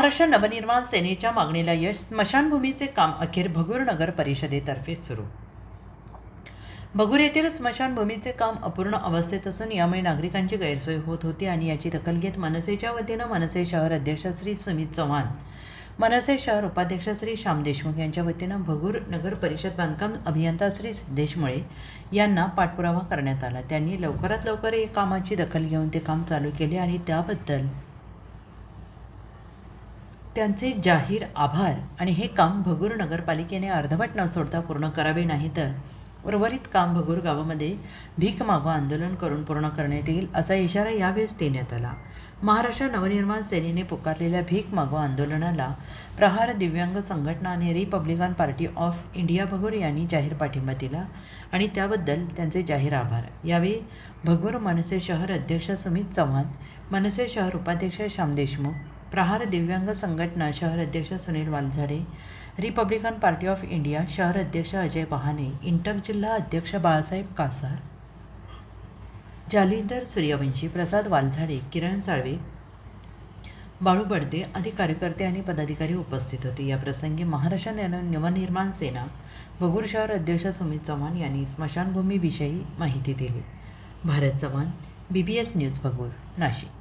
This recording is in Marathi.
महाराष्ट्र नवनिर्माण सेनेच्या मागणीला यश स्मशानभूमीचे काम अखेर भगूर नगर परिषदेतर्फे सुरू. भगूर येथील स्मशानभूमीचे काम अपूर्ण अवस्थेत असून यामुळे नागरिकांची गैरसोय होत होती आणि याची दखल घेत मनसेच्या वतीनं मनसे शहर अध्यक्ष श्री सुमित चव्हाण मनसे शहर उपाध्यक्ष श्री श्याम देशमुख यांच्या वतीनं भगूर नगर परिषद बांधकाम अभियंता श्री सिद्धेश मुळे यांना पाठपुरावा करण्यात आला. त्यांनी लवकरात लवकर या कामाची दखल घेऊन ते काम चालू केले आणि त्याबद्दल त्यांचे जाहीर आभार आणि हे काम भगूर नगरपालिकेने अर्धवट न सोडता पूर्ण करावे नाही तर उर्वरित काम भगूर गावामध्ये भीक मागो आंदोलन करून पूर्ण करण्यात येईल असा इशारा यावेळेस देण्यात आला. महाराष्ट्र नवनिर्माण सेनेने पुकारलेल्या भीक मागो आंदोलनाला प्रहार दिव्यांग संघटना आणि Republican party of India Bhagur यांनी जाहीर पाठिंबा दिला आणि त्याबद्दल त्यांचे जाहीर आभार. यावेळी भगूर मनसे शहर अध्यक्ष सुमित चव्हाण मनसे शहर उपाध्यक्ष श्याम देशमुख प्रहार दिव्यांग संघटना शहर अध्यक्ष Sunil Walzade Republican party of India शहर अध्यक्ष अजय बहाने इंटक जिल्हा अध्यक्ष बाळासाहेब कासार. जालिंदर सूर्यवंशी प्रसाद वालझाडे किरण साळवे बाळू बडदे आदी कार्यकर्ते आणि पदाधिकारी उपस्थित होते. या प्रसंगी महाराष्ट्र नवनिर्माण सेना भगूर शहर अध्यक्ष सुमित चव्हाण यांनी स्मशानभूमीविषयी माहिती दिली. Bharat Chavan B B S news Bhagur Nashik.